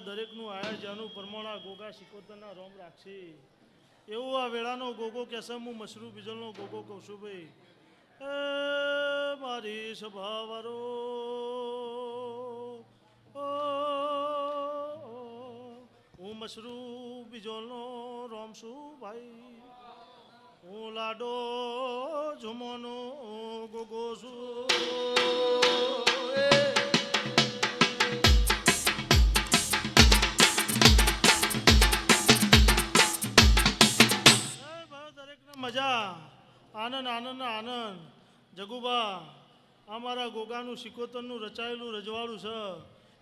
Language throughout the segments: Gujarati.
મજા દરેકનું આયોજનનું પરમોણા ગોગા શિકોતરના રોમ રાખશી. એવો આ વેળાનો ગોગો કહેશે, હું મશરૂ બીજલનો ગોગો કહું છું ભાઈ. મારી સ્વભાવરો હું મશરૂ બીજોલનો રોમ છું ભાઈ. હું લાડો, ઝુમોનો ગોગો છું. આનંદ આનંદ આનંદ. જગુબા, આ મારા ગોગાનું સિકોતરનું રચાયેલું, રજવાડું છે.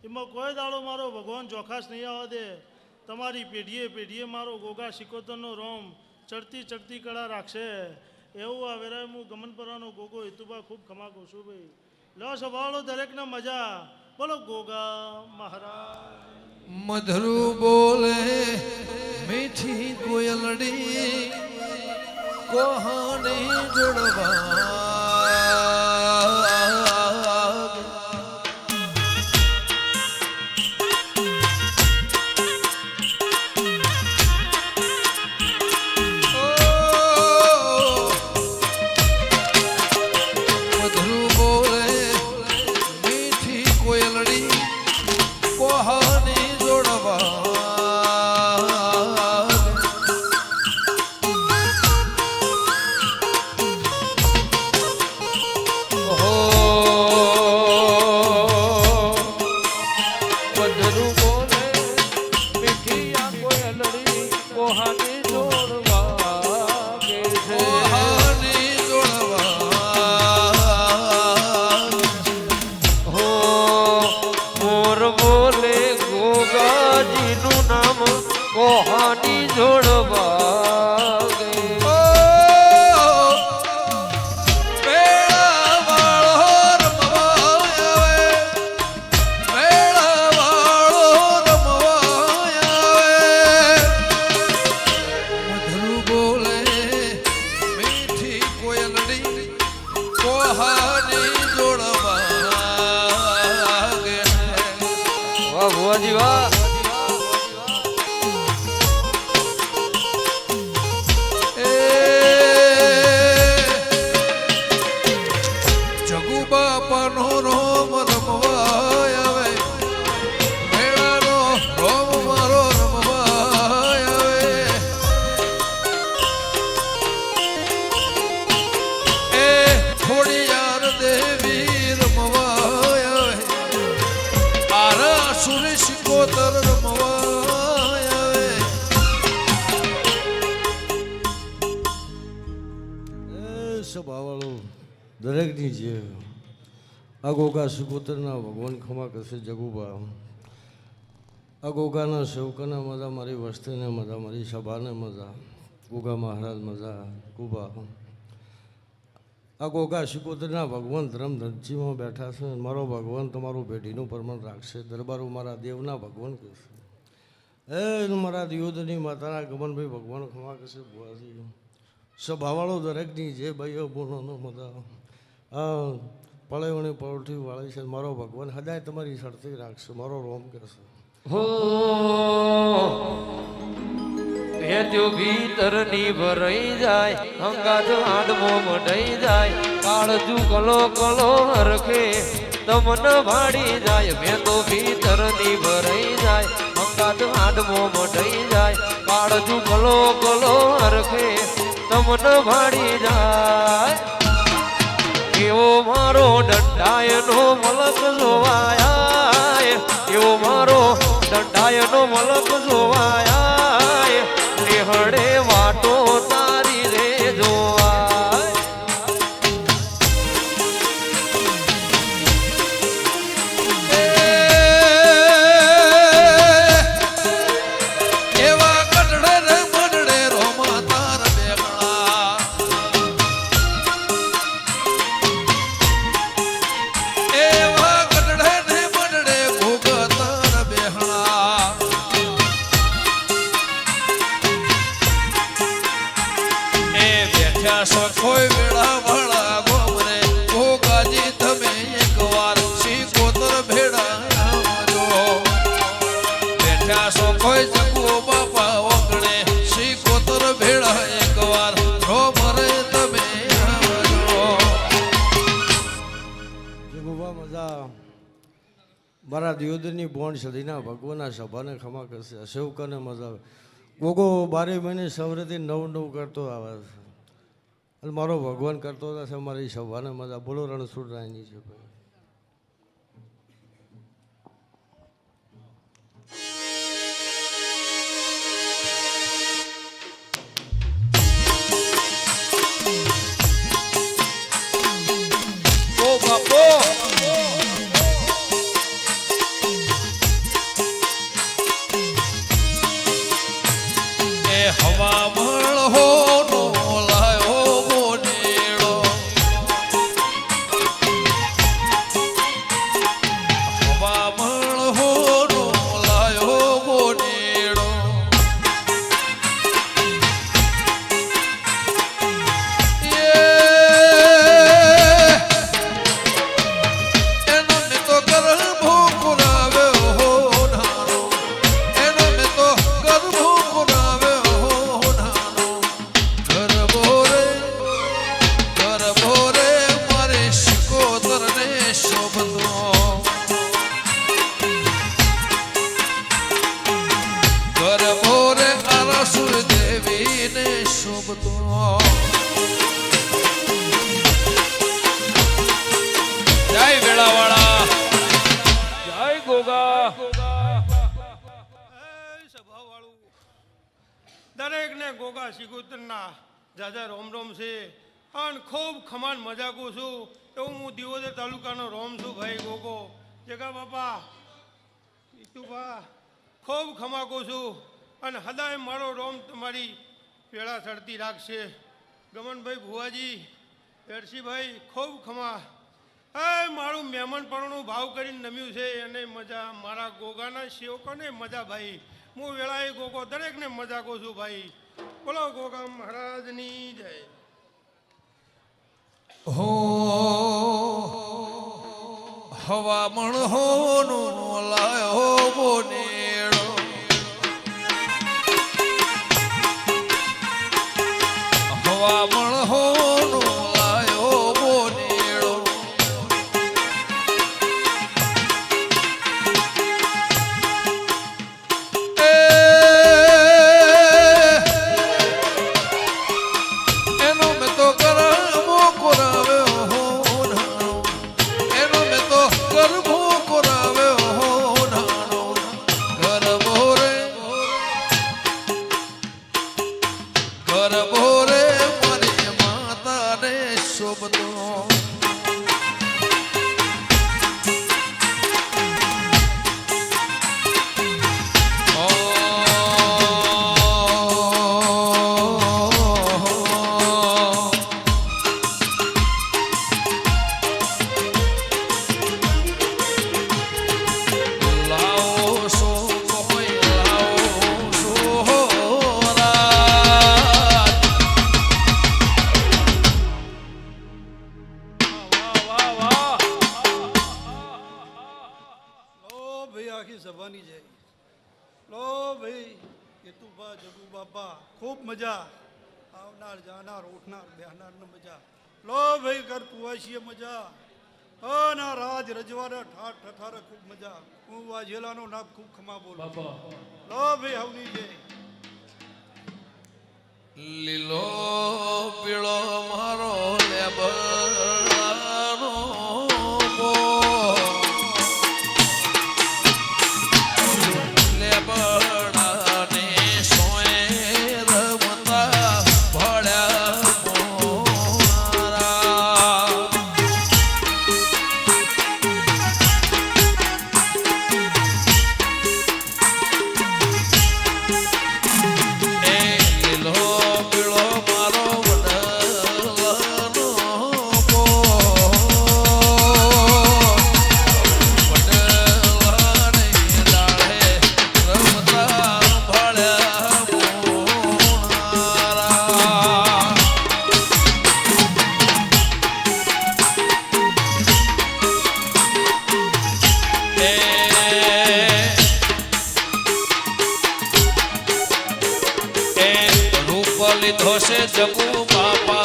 એમાં કોઈ દાડો મારો ભગવાન ચોખાસ નહીં આવવા દે. તમારી પેઢીએ પેઢીએ મારો ગોગા સિકોતરનો રોમ ચડતી ચડતી કળા રાખશે. એવું આ વેરાય હું ગમનપરાનો ગોગો હેતુબા ખૂબ ખમા કહું છું ભાઈ. લો સવાળો દરેકને મજા. બોલો, ગોગા મહારાજ. મધરુ બોલે, મીઠી કોયલડી કોહને જોડવા? કોયલડી કોહાની વાહ. ભુવાજી દરેકની છે અગોગા ગોગા સુપુત્રના ભગવાન ખમા કરશે, જગુબા. અગોગાના ગોગાના મજા, મારી વસ્તીને મજા, મારી સભાને મજા, ગોગા મહારાજ મજા કુબા આ ગોગા શિકોતરના ભગવાન ધર્મધંજીમાં બેઠા છે મારો ભગવાન તમારું પેઢીનું પરમણ રાખશે. દરબારો મારા દેવના ભગવાન કહેશે. એ મારા દિયોદની માતાના ગમનભાઈ, ભગવાન ક્ષમા કરશે ભુવાજી. સભાવાળો દરેકની જે ભાઈઓ બોલોનો બધા આ પળેવણી વાળી છે મારો ભગવાન હદાય તમારી શરતી રાખશે, મારો રોમ કરશે હો ભેજો ભીતરની ભરાઈ જાય અંગાત આડમો મઢાઈ જાય. કાળજુ કલો કલો હરખે, તમન ભાડી જાય. ભેજો ભીતરની ભરાઈ જાય અંગાત આડમો મઢાઈ જાય. કાળજુ કલો કલો હરખે, તમન ભાડી જાય. એવો મારો દંડાયનો મલક જોવાયા. એવો મારો દંડાયનો મલક જોવાયા. હડે મારા યુદ્ધની બોન્ડ સદીના ભગવાનના સભાને ખમા કરશે. સેવકોને મજા આવે. ગોગો બારે મહિને સવરેથી નવ નવ કરતો આવે છે. અને મારો ભગવાન કરતો હતા મારી સભાને મજા બોલો રણછોડરાયની છે ભાઈ. દરેકને ગોગા શિકોતરના જાજા રોમ રોમ છે. અને ખૂબ ખમાન મજાકું છું. એવું હું દિયોદર તાલુકાનો રોમ છું ભાઈ ગોગો. જગા બાપા, ઈતુભા, ખૂબ ખમાકું છું. અને હદાય મારો રોમ તમારી પેળા ચડતી રાખશે. ગમનભાઈ ભુવાજી પેરસીભાઈ ખૂબ ખમા. એ મારું મહેમાનપણું ભાવ કરીને નમ્યું છે. એને મજા, મારા ગોગાના સેવકોને મજા ભાઈ. હું વેળાએ ગોગો દરેકને મજા કહું છું ભાઈ. બોલો ગોગા મહારાજની જય. હો, હવામણ હો નો લાયો બોને હવામણ ભાઈ આખી સભાની જય. લો ભાઈ કેતુબા જગુ બાપા ખૂબ મજા. આવનાર જાનાર ઉઠનાર બેહનાર ને મજા. લો ભાઈ કર કુવાશીએ મજા. ના રાજ રજવાડા ઠાઠ ઠઠારે ખૂબ મજા. હું વાજેલાનો નાક ખૂબ ખમા બોલો. લો ભાઈ હવની જય. લીલો chakupa.